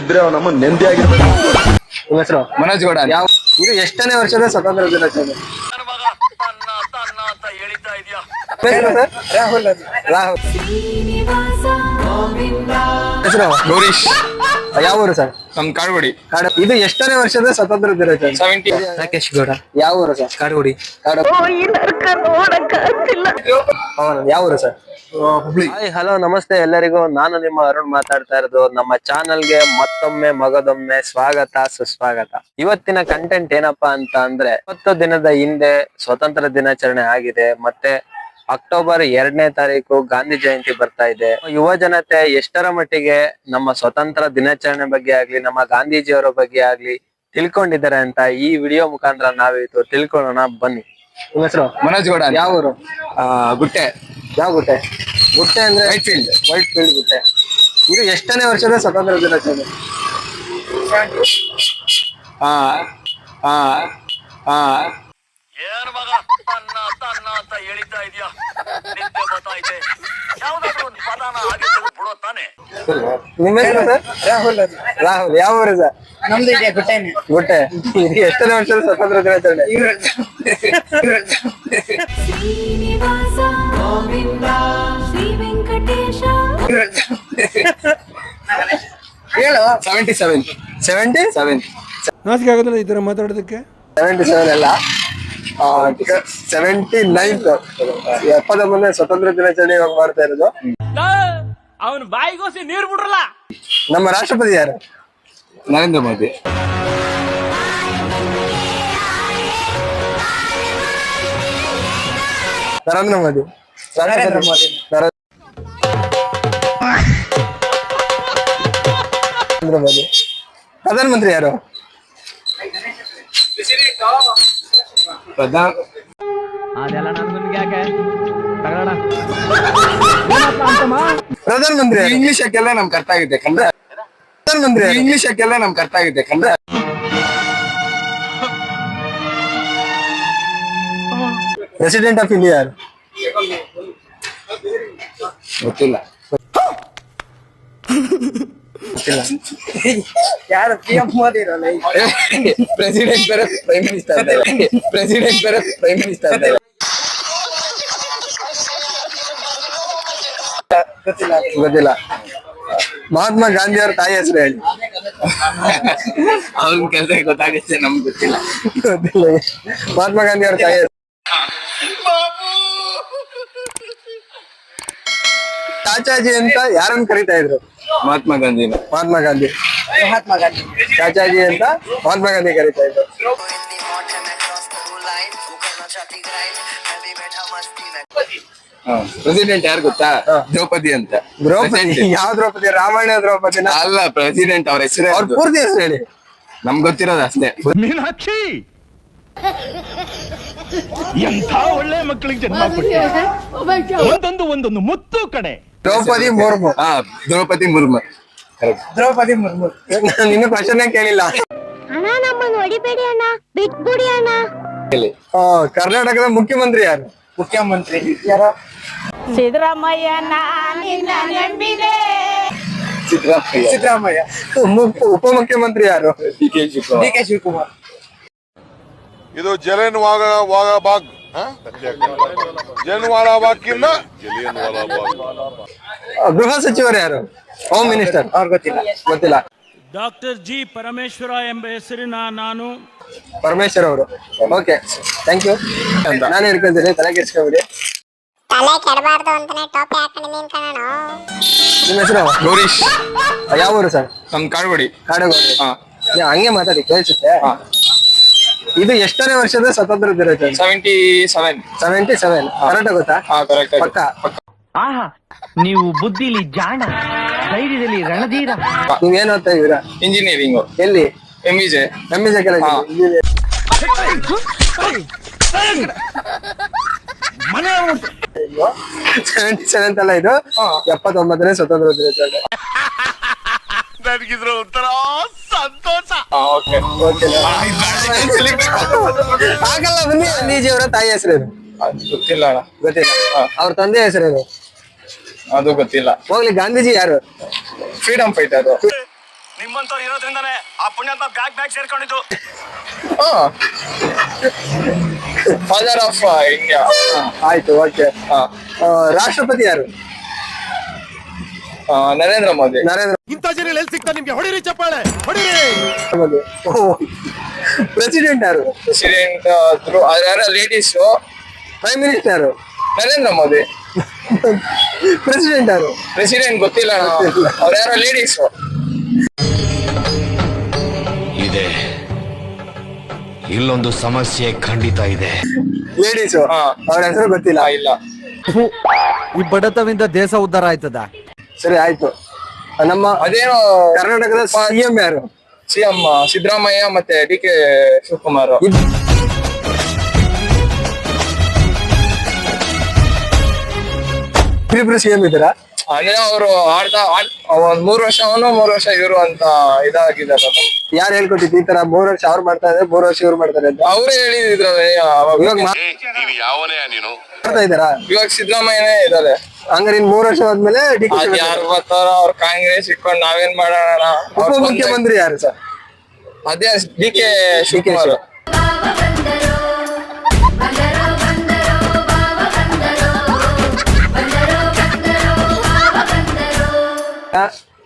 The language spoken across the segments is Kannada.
ಇದ್ರೆ ಅವ್ ನಮ್ಮ ನೆಂದಿ ಆಗಿರ್ಬೇಕು. ನಿಮ್ಮ ಹೆಸರು? ಮನೋಜ್ ಗೌಡ. ಯಾವ ಇದು ಎಷ್ಟನೇ ವರ್ಷದ ಸ್ವತಂತ್ರ ದಿನಾಚರಣೆ? ರಾಹುಲ್? ರಾಹುಲ್ ಹೆಸರು ಗೌರೀಶ್. ಯಾವ ಊರು ಸರ್? ನಮ್ ಕಾಡುಗುಡಿ. ಕಾಡು ಇದು ಎಷ್ಟನೇ ವರ್ಷದ ಸ್ವತಂತ್ರ ದಿನಾಚರಣೆ ಸೆವೆಂಟಿ ರಾಕೇಶ್ ಗೌಡ. ಯಾವ ಊರು ಸರ್? ಕಾಡುಗುಡಿ. ಕಾಡು ಹೌದು, ಯಾವ ಊರು ಸರ್? ಹುಬ್ಳಿ. ಹಾಯ್ ಹಲೋ ನಮಸ್ತೆ ಎಲ್ಲರಿಗೂ. ನಾನು ನಿಮ್ಮ ಅರುಣ್ ಮಾತಾಡ್ತಾ ಇರೋದು. ನಮ್ಮ ಚಾನಲ್ಗೆ ಮತ್ತೊಮ್ಮೆ ಮಗದೊಮ್ಮೆ ಸ್ವಾಗತ ಸುಸ್ವಾಗತ. ಇವತ್ತಿನ ಕಂಟೆಂಟ್ ಏನಪ್ಪಾ ಅಂತ ಅಂದ್ರೆ ಇವತ್ತು ದಿನದ ಹಿಂದೆ ಸ್ವತಂತ್ರ ದಿನಾಚರಣೆ ಆಗಿದೆ. ಮತ್ತೆ ಅಕ್ಟೋಬರ್ ಎರಡನೇ ತಾರೀಕು ಗಾಂಧಿ ಜಯಂತಿ ಬರ್ತಾ ಇದೆ. ಯುವ ಜನತೆ ಎಷ್ಟರ ಮಟ್ಟಿಗೆ ನಮ್ಮ ಸ್ವತಂತ್ರ ದಿನಾಚರಣೆ ಬಗ್ಗೆ ಆಗ್ಲಿ ನಮ್ಮ ಗಾಂಧೀಜಿಯವರ ಬಗ್ಗೆ ಆಗ್ಲಿ ತಿಳ್ಕೊಂಡಿದ್ದಾರೆ ಅಂತ ಈ ವಿಡಿಯೋ ಮುಖಾಂತರ ನಾವಿತ್ತು ತಿಳ್ಕೊಳ್ಳೋಣ. ಬನ್ನಿ. ನಿಮ್ಮ ಹೆಸರು? ಮನೋಜ್ ಗೌಡ. ಯಾವ ಊರು? ಗುಟ್ಟೆ. ಯಾವ ಗುಟ್ಟೆ? ಗುಟ್ಟೆ ಅಂದ್ರೆ? ವೈಟ್ ಫೀಲ್ಡ್ ವೈಟ್ ಫೀಲ್ಡ್ ಗುಟ್ಟೆ. ಇದು ಎಷ್ಟನೇ ವರ್ಷದ ಸ್ವತಂತ್ರ ದಿನಾಚರಣೆ? ಹಾ ಹಾ ಹಾ ಏನ್ ಮಗ? ಅಂತ ಹೇಳಿತಾ ಇದೆಯಾ? ನಿದ್ದೆ ಯಾವ್ದಾದ್ರು ಒಂದು ಪದಾನ ಹಾಗೆ ಬಿಡೋ ತಾನೆ. ನಿಮ್ಮ ಹೆಸರು ಸರ್? ರಾಹುಲ್ ರಾಹುಲ್ ಯಾವ ಊರು ಸರ್? ನಮ್ದು ಇದೆ ಗುಟ್ಟೆ ಗುಟ್ಟೆ ಇದು ಎಷ್ಟನೇ ವರ್ಷದ ಸ್ವತಂತ್ರ ದಿನಾಚರಣೆ ಶ್ರೀನಿವಾಸ ಗೋವಿಂದ ಶ್ರೀ ವೆಂಕಟೇಶ. ಹೇಳು. ಸೆವೆಂಟಿ ಸೆವೆನ್ ಸೆವೆಂಟಿ ಸೆವೆನ್ ನಾಚಿಕೆ ಆಗೋದಿಲ್ಲ ಈ ಥರ ಮಾತಾಡೋದಕ್ಕೆ? ಸೆವೆಂಟಿ ಸೆವೆನ್ ಅಲ್ಲ. ಸೆವೆಂಟಿ ನೈನ್ತ್ ಎಪ್ಪತ್ತೊಂಬತ್ತನೇ ಸ್ವತಂತ್ರ ದಿನಾಚರಣೆ ಇವಾಗ ಮಾಡ್ತಾ ಇರೋದು. ಅವನು ಬಾಯಿಗೋಸಿ ನೀರ್ ಬಿಡ್ರಲ್ಲ. ನಮ್ಮ ರಾಷ್ಟ್ರಪತಿ ಯಾರು? ನರೇಂದ್ರ ಮೋದಿ. ನರೇಂದ್ರ ಮೋದಿ. ನರೇಂದ್ರ ಮೋದಿ. ನರೇಂದ್ರ ಮೋದಿ. ಪ್ರಧಾನಮಂತ್ರಿ ಯಾರು? ಪ್ರಧಾನ ಪ್ರಧಾನ ಮಂತ್ರಿ ಇಂಗ್ಲಿಷ್ ಹಾಕೆಲ್ಲ ನಮ್ಗೆ ಅರ್ಥ ಆಗಿದೆ ಕಂಡ ಪ್ರಧಾನ ಮಂತ್ರಿ ಇಂಗ್ಲಿಷ್ ಹಾಕೆಲ್ಲ ನಮ್ಗೆ ಅರ್ಥ ಆಗಿದೆ ಕಂಡ ಪ್ರೆಸಿಡೆಂಟ್ ಆಫ್ ಇಂಡಿಯಾ ಯಾರು ಗೊತ್ತಿಲ್ಲ ಯಾರು ಪಿ ಎಂ ಮೋದಿ ಇರೋಲ್ಲ ಪ್ರೆಸಿಡೆಂಟ್ ಬೇರೆ ಪ್ರೈಮ್ ಮಿನಿಸ್ಟರ್ ಪ್ರೆಸಿಡೆಂಟ್ ಬೇರೆ ಪ್ರೈಮ್ ಮಿನಿಸ್ಟರ್ ಗೊತ್ತಿಲ್ಲ. ಮಹಾತ್ಮ ಗಾಂಧಿ ಅವ್ರ ತಾಯಿ ಹೆಸರು ಹೇಳಿ. ಅವ್ರ ಕೆಲಸ ಗೊತ್ತಾಗುತ್ತೆ ನಮ್ಗೆ ಗೊತ್ತಿಲ್ಲ. ಗೊತ್ತಿಲ್ಲ. ಮಹಾತ್ಮ ಗಾಂಧಿ ಅವ್ರ ತಾಯಿ ಚಾಚಾಜಿ ಅಂತ ಯಾರನ್ನ ಕರಿತಾ ಇದ್ರು? ಮಹಾತ್ಮ ಗಾಂಧಿನ ಮಹಾತ್ಮ ಗಾಂಧಿ. ಮಹಾತ್ಮ ಗಾಂಧಿ. ಚಾಚಾಜಿ ಅಂತ ಮಹಾತ್ಮ ಗಾಂಧಿ ಕರೀತಾ ಇದ್ರು. ಪ್ರೆಸಿಡೆಂಟ್ ಯಾರು ಗೊತ್ತಾ. ದ್ರೌಪದಿ ಅಂತ. ದ್ರೌಪದಿ. ಯಾವ ದ್ರೌಪದಿ? ರಾಮಾಯಣ ದ್ರೌಪದಿ ಅಲ್ಲ ಪ್ರೆಸಿಡೆಂಟ್ ಅವ್ರ ಹೆಸರು ಅವ್ರ. ಪೂರ್ತಿ ಹೆಸರು ಹೇಳಿ. ನಮ್ಗೆ ಗೊತ್ತಿರೋದು ಅಷ್ಟೇ. ಮೀನಾಕ್ಷಿ! ಎಂಥ ಒಳ್ಳೆ ಮಕ್ಕಳಿಗೆ ಜನ್ಮ ಒಂದೊಂದು ಒಂದೊಂದು ಮುತ್ತು ಕಡೆ. ದ್ರೌಪದಿ ಮುರ್ಮು. ಹಾ ದ್ರೌಪದಿ ಮುರ್ಮು. ದ್ರೌಪದಿ ಮುರ್ಮು. ನಿನ್ನ ಕ್ವಶನ್ ಕೇಳಿಲ್ಲ. ಅಣ್ಣ ನಮ್ಮನ್ನು ಹೊಡಿಬೇಡಿ ಅಣ್ಣ. ಬಿಟ್ಬಿಡಿ ಅಣ್ಣ. ಆ, ಕರ್ನಾಟಕದ ಮುಖ್ಯಮಂತ್ರಿ ಯಾರು? ಮುಖ್ಯಮಂತ್ರಿ. ಯಾರ? ಸಿದ್ದರಾಮಯ್ಯ ನಿನ್ನ ನಂಬಿದೆ. ಸಿದ್ದರಾಮಯ್ಯ. ಸಿದ್ದರಾಮಯ್ಯ. ಉಪ- ಮುಖ್ಯಮಂತ್ರಿ ಯಾರು? D K Shivakumar. D K Shivakumar. ಇದು ಜಲನ್ ವಾಗ ವಾಗ ಬಾಗ್ ಆ, ಗೃಹ ಸಚಿವರು ಯಾರು? ಹೋಮ್ ಮಿನಿಸ್ಟರ್ ಅವ್ರು ಗೊತ್ತಿಲ್ಲ. ಗೊತ್ತಿಲ್ಲ. ಡಾಕ್ಟರ್ ಜಿ ಪರಮೇಶ್ವರ ಎಂಬ ಹೆಸರಿನ ನಾನು. ಪರಮೇಶ್ವರ್ ಅವರು. ಓಕೆ ಥ್ಯಾಂಕ್ ಯು ನಾನು ಹೇಳ್ಕೊಂತೀನಿ ತಲೆ ಕೆಡ್ಸ್ಕೊಬಿಡಿ. ತಲೆ ಕೆಡಬಾರ್ದು ಅಂತಾನೆ ಟೋಪಿ ಹಾಕೊಂಡಿದ್ದೀನಿ ಕಣೋ ನಿಮ್ಮ ಹೆಸರು? ಗೌರೀಶ್ ಯಾವ ಊರು ಸರ್? ನಮ್ ಕಾಡುಗೋಡಿ. ಕಾಡುಗೋಡಿ. ಹಂಗೆ ಮಾತಾಡಿ ಕೇಳಿಸುತ್ತೆ? ಹಾ. ಇದು ಎಷ್ಟನೇ ವರ್ಷದ ಸ್ವತಂತ್ರ ದಿನಾಚರಣೆ? Seventy seven seventy seven correct ಗೊತ್ತಾ? ಹಾ ಕರೆಕ್ಟ್ ಪಕ್ಕ? ಆಹಾ ನೀವು ಬುದ್ಧಿಲಿ ಜಾಣ ಧೈರ್ಯದಲ್ಲಿ ರಣಧೀರ. ನೀವೇನ್ ಅಂತ ಇದೀರಾ ಇಂಜಿನಿಯರಿಂಗ್ ಎಲ್ಲಿ? ಎಂ ವಿಜೆ ಎಂ ಹಾ. ಸೆವೆಂಟಿ ಸೆವೆಂತ್ ಅಲ್ಲ ಇದು ಎಪ್ಪತ್ತೊಂಬತ್ತನೇ ಸ್ವತಂತ್ರ ದಿನಾಚರಣೆ. ನನಗಿದ್ರ ಒಂಥರ ಸಂತೋಷ. ಓಕೆ ಆಗಲ್ಲ ಬನ್ನಿ ಅವರ ತಾಯಿ ಹೆಸರೇನು ಗೊತ್ತಿಲ್ಲ ಅಣ್ಣ. ಗೊತ್ತಿಲ್ಲ. ಅವ್ರ ತಂದೆ ಹೆಸರೇನು ಅದು ಗೊತ್ತಿಲ್ಲ. ಹೋಗ್ಲಿ ಗಾಂಧೀಜಿ ಯಾರು? ಫ್ರೀಡಮ್ ಫೈಟರ್ ನಿಮ್ಮಂತವ್ರು ಇರೋದ್ರಿಂದಾನೆ ಆ ಪುಣ್ಯಾತ್ಮ ಬ್ಯಾಗ್ ಬ್ಯಾಗ್ ಸೇರ್ಕೊಂಡಿದ್ದು. ಫಾದರ್ ಆಫ್ ಇಂಡಿಯಾ ಆಯ್ತು ಓಕೆ. ರಾಷ್ಟ್ರಪತಿ ಯಾರು? ನರೇಂದ್ರ ಮೋದಿ. ನರೇಂದ್ರ ಇಂಥ ಜನ ಎಲ್ಲಿ ಸಿಗ್ತಾ ನಿಮ್ಗೆ? ಹೊಡಿರಿ ಚಪ್ಪಾಳೆ ಹೊಡಿರಿ. ಪ್ರೆಸಿಡೆಂಟ್ ಯಾರು? ಪ್ರೆಸಿಡೆಂಟ್ ಯಾರ? ಲೇಡೀಸ್ ಪ್ರೈಮ್ ಮಿನಿಸ್ಟರ್ ಯಾರು? ನರೇಂದ್ರ ಮೋದಿ. ಪ್ರೆಸಿಡೆಂಟ್ ಯಾರು? ಪ್ರೆಸಿಡೆಂಟ್ ಗೊತ್ತಿಲ್ಲ ಅವ್ರ ಯಾರ? ಲೇಡೀಸ್ ಇದೆ. ಇಲ್ಲೊಂದು ಸಮಸ್ಯೆ ಖಂಡಿತ ಇದೆ. ಲೇಡೀಸ್ ಹಾ. ಅವ್ರ ಹೆಸರು ಗೊತ್ತಿಲ್ಲ. ಇಲ್ಲ. ಈ ಬಡತವಿಂದ ದೇಶ ಉದ್ಧಾರ ಆಯ್ತದ? ಸರಿ ಆಯ್ತು. ನಮ್ಮ ಅದೇನೋ ಕರ್ನಾಟಕದ ಸಿಎಂ ಯಾರು? ಸಿಎಂ ಸಿದ್ದರಾಮಯ್ಯ ಮತ್ತೆ ಡಿ ಕೆ ಶಿವಕುಮಾರ್. ಇಬ್ರಿಬ್ರು ಸಿಎಂ ಇದ್ದೀರಾ? ಅಂದ್ರೆ ಅವರು ಆಡ್ದ ಆಡ್- ಒಂದ್ ಮೂರ್ ವರ್ಷ ಅವನು ಮೂರ್ ವರ್ಷ ಇವರು ಅಂತ ಇದಾಗಿದ್ದಾರೆ ಯಾರು ಹೇಳ್ಕೊಟ್ಟಿದ್ದು? ಈ ತರ ಮೂರ್ ವರ್ಷ ಅವ್ರು ಮಾಡ್ತಾ ಇದ್ದಾರೆ ಮೂರ್ ವರ್ಷ ಇವ್ರು ಮಾಡ್ತಾರೆ ಅಂತ. ಅವರೇ ಹೇಳಿದ್ರು ಇವಾಗ ನೀನು ಮಾಡ್ತಾ ಇದ್ದಾರಾ? ಇವಾಗ ಸಿದ್ದರಾಮಯ್ಯನೇ ಇದಾರೆ ಹಂಗಾರೆ ಮೂರ್ ವರ್ಷ ಆದ್ಮೇಲೆ ಡಿ ಕೆ ಯಾರು ಬರ್ತಾರ ಅವ್ರ ಕಾಂಗ್ರೆಸ್ ಇಟ್ಕೊಂಡು ನಾವೇನ್ ಮಾಡೋಣ ಉಪ ಮುಖ್ಯಮಂತ್ರಿ ಯಾರು ಸರ್? ಅದೇ ಡಿ ಕೆ ಶಿವಕುಮಾರ್.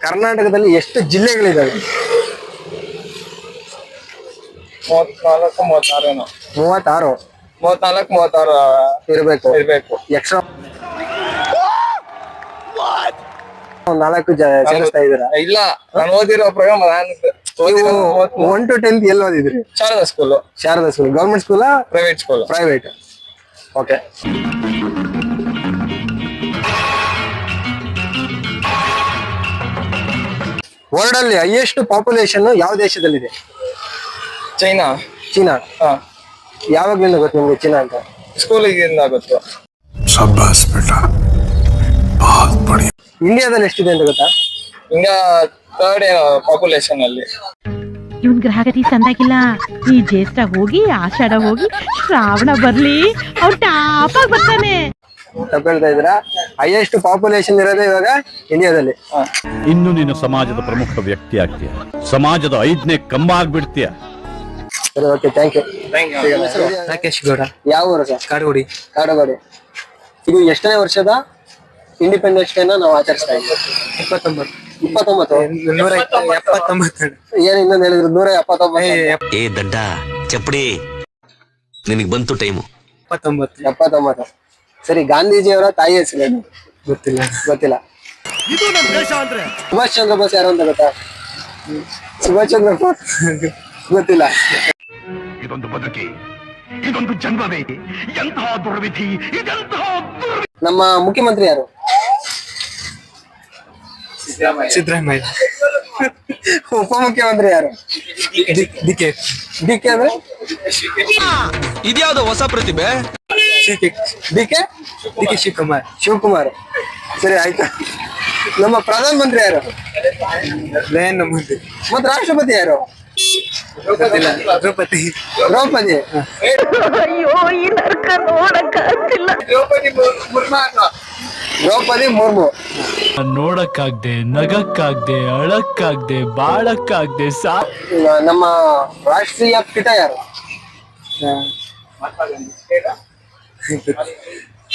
ಕರ್ನಾಟಕದಲ್ಲಿ ಎಷ್ಟು ಜಿಲ್ಲೆಗಳಿದಾವೆ? ಮೂವತ್ನಾಲ್ಕು ಮೂವತ್ತಾರೇನೋ. ಮೂವತ್ತಾರು. ಮೂವತ್ನಾಲ್ಕು ಮೂವತ್ತಾರು ಇರಬೇಕು. ಇರಬೇಕು. ಎಕ್ಸ್ಟ್ರಾ ನಾಲ್ಕು ಸೇರಿಸ್ತಾ ಇದ್ದೀರಾ? ಇಲ್ಲ ನಾನು ಓದಿರೋ ಪ್ರೋಗ್ರಾಮ್ ನೀವು ಒನ್ ಟು ಟೆಂತ್ ಎಲ್ಲಿ ಓದಿದ್ರಿ? Sharada school Sharada school government school private school private okay world ಅಲ್ಲಿ ಹೈಯೆಸ್ಟ್ ಪಾಪ್ಯುಲೇಷನ್ ಯಾವ ದೇಶದಲ್ಲಿದೆ? ಚೈನಾ. ಚೀನಾ. ಯಾವಾಗ್ಲಿಂದ ಗೊತ್ತು ನಿಮ್ಗೆ ಚೀನಾ ಅಂತ? ಸ್ಕೂಲಿಂದ ಗೊತ್ತು. ಸಬ್ಬಾಸ್ ಬೇಟ ಬಹಳ ಬಡಿ ಇಂಡಿಯಾದಲ್ಲಿ ಎಷ್ಟಿದೆ ಅಂತ ಗೊತ್ತಾ? ಇಂಡಿಯಾ ಥರ್ಡ್ ಪಾಪ್ಯುಲೇಷನ್ ಅಲ್ಲಿ. ಇವನ್ ಗ್ರಹಗತಿ ಸಂದಾಗಿಲ್ಲ ಈ ಜ್ಯೇಷ್ಠ ಹೋಗಿ ಆಷಾಢ ಹೋಗಿ ಶ್ರಾವಣ ಬರ್ಲಿ. ಅವ್ನು ಟಾಪ್ ಆಗಿ ಬರ್ತಾನೆ. ತಪ್ಪು ಹೇಳ್ತಾ ಇದ್ದೀರಾ? ಹೈಯೆಸ್ಟ್ ಪಾಪ್ಯುಲೇಷನ್ ಇರೋದೇ ಇವಾಗ ಇಂಡಿಯಾದಲ್ಲಿ. ಇನ್ನು ನೀನು ಸಮಾಜದ ಪ್ರಮುಖ ವ್ಯಕ್ತಿ ಆಗ್ತೀಯ? ಸಮಾಜದ ಐದನೇ ಕಂಬ ಆಗ್ಬಿಡ್ತೀಯ ಸರಿ okay thank you Rakesh Gowda. ಯಾವ ಊರು ಸರ್? ಕಾಡುಗುಡಿ. ಕಾಡುಗೋಡಿ. ಇದು ಎಷ್ಟನೇ ವರ್ಷದ? ಇಂಡಿಪೆಂಡೆನ್ಸ್ ಡೇನ ನಾವು ಆಚರಿಸ್ತಾ ಇದ್ದೀವಿ ಇಪ್ಪತ್ತೊಂಬತ್ತು. ಇಪ್ಪತ್ತೊಂಬತ್ತು? ನೂರ ಎಪ್ಪತ್ತೊಂಬತ್ತು. ಏನು ಇನ್ನೊಂದು ಹೇಳಿದ್ರು? ನೂರ ಎಪ್ಪತ್ತೊಂಬತ್ತು. ಏ ದಡ್ಡ ಚಪ್ಪಡಿ. ನಿನಗೆ ಬಂತು ಟೈಮ್ ಎಪ್ಪತ್ತೊಂಬತ್ತು. ಎಪ್ಪತ್ತೊಂಬತ್ತು. ಸರಿ ಗಾಂಧೀಜಿಯವರ ತಾಯಿ ಹೆಸರೇನು ಗೊತ್ತಿಲ್ಲ. ಗೊತ್ತಿಲ್ಲ. ಇದು ನಮ್ಮ ದೇಶ ಅಂದ್ರೆ? ಸುಭಾಷ್ ಚಂದ್ರ ಬೋಸ್ ಯಾರು ಅಂತ ಗೊತ್ತಾ? ಸುಭಾಷ್ ಚಂದ್ರ ಬೋಸ್? ಗೊತ್ತಿಲ್ಲ. ಇದೊಂದು ಬದುಕಿ ಇದೊಂದು ಜನ್ಮವೇ ಎಂತಹ ದುರ್ವಿಧಿ ಇದೆಂತಹ ನಮ್ಮ ಮುಖ್ಯಮಂತ್ರಿ ಯಾರು? ಸಿದ್ದರಾಮಯ್ಯ. ಉಪಮುಖ್ಯಮಂತ್ರಿ ಯಾರು? D K. ಡಿ ಕೆ ಅಂದ್ರೆ? ಇದ್ಯಾವ್ದು ಹೊಸ ಪ್ರತಿಭೆ? D K. D K? Shivakumar. Shivakumar. ಸರಿ ಆಯ್ತಾ. ನಮ್ಮ ಪ್ರಧಾನ ಮಂತ್ರಿ ಯಾರು? ನರೇಂದ್ರ ಮೋದಿ ಮತ್ತೆ ರಾಷ್ಟ್ರಪತಿ ಯಾರು? ದ್ರೌಪದಿ. ದ್ರೌಪದಿ. ದ್ರೌಪದಿ ದ್ರೌಪದಿ ಮುರ್ಮಾ ದ್ರೌಪದಿ ಮುರ್ಮು. ನೋಡಕ್ಕಾಗ್ದೆ ನಗಕ್ಕಾಗ್ದೆ ಅಳಕ್ಕಾಗ್ದೆ ಬಾಳಕ್ಕಾಗ್ದೆ ಸಾ ನಮ್ಮ ರಾಷ್ಟ್ರೀಯ ಪಿತ ಯಾರು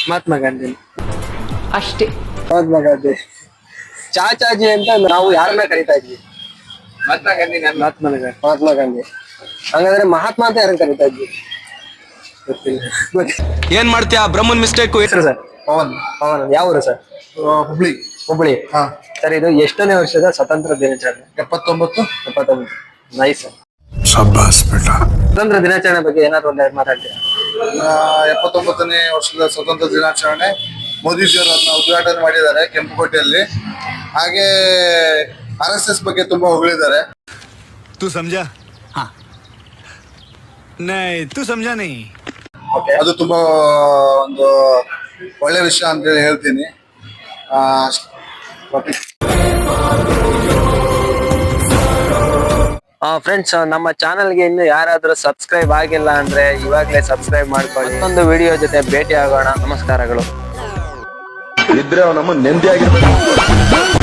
ಮಹಾತ್ಮ ಗಾಂಧಿ. ಮಹಾತ್ಮ ಗಾಂಧಿ. ಚಾಚಾಜಿ ಅಂತ ನಾವು ಯಾರನ್ನ ಕರಿತಾ ಇದ್ವಿ? ಮಹಾತ್ಮ ಗಾಂಧಿ ಮಹಾತ್ಮ ಗಾಂಧಿ. ಮಹಾತ್ಮ ಗಾಂಧಿ. ಹಂಗಾದ್ರೆ ಮಹಾತ್ಮ ಅಂತ ಯಾರನ್ನ ಕರಿತಾ ಇದ್ವಿ? ಗೊತ್ತಿಲ್ಲ. ಏನ್ ಮಾಡ್ತೀಯಾ? ಬ್ರಹ್ಮನ್ ಮಿಸ್ಟೇಕ್ ಹೆಸರು ಸರ್. ಪವನ್ ಪವನ್ ಯಾವ ಊರು ಸರ್ ಹುಬ್ಳಿ ಹುಬ್ಬಳ್ಳಿ ಸರ್ ಇದು ಎಷ್ಟನೇ ವರ್ಷದ ಸ್ವತಂತ್ರ ದಿನಾಚರಣೆ ಎಪ್ಪತ್ತೊಂಬತ್ತು ಎಪ್ಪತ್ತೊಂದು ನೈಸ್ शाबाश बेटा ಸ್ವತಂತ್ರ ದಿನಾಚರಣೆ ಬಗ್ಗೆ ಏನಾದ್ರು ಒಂದೆರಡು ಮಾತಾಡ್ತೀರಾ ಎಪ್ಪತ್ತೊಂಬತ್ತನೇ ವರ್ಷದ ಸ್ವತಂತ್ರ ದಿನಾಚರಣೆ ಮೋದಿಜಿಯವರು ಅದನ್ನ ಉದ್ಘಾಟನೆ ಮಾಡಿದ್ದಾರೆ ಕೆಂಪುಕೋಟೆಯಲ್ಲಿ ಹಾಗೆ ಆರ್ ಎಸ್ ಎಸ್ ಬಗ್ಗೆ ತುಂಬಾ ಹೊಗಳಿದ್ದಾರೆ तू समझा हाँ नहीं तू समझा नहीं ಅದು ತುಂಬಾ ಒಂದು ಒಳ್ಳೆ ವಿಷಯ ಅಂತ ಹೇಳಿ ಹೇಳ್ತೀನಿ ಫ್ರೆಂಡ್ಸ್ ನಮ್ಮ ಚಾನಲ್ಗೆ ಇನ್ನು ಯಾರಾದರೂ ಸಬ್ಸ್ಕ್ರೈಬ್ ಆಗಿಲ್ಲ ಅಂದ್ರೆ ಇವಾಗಲೇ ಸಬ್ಸ್ಕ್ರೈಬ್ ಮಾಡ್ಕೊಳ್ಳಿ. ಮತ್ತೊಂದು ವಿಡಿಯೋ ಜೊತೆ ಭೇಟಿ ಆಗೋಣ ನಮಸ್ಕಾರಗಳು. ಇದ್ರೆ ನಮ್ಮ ನೆಮ್ಮದಿ ಆಗಿರ್ಬೇಕು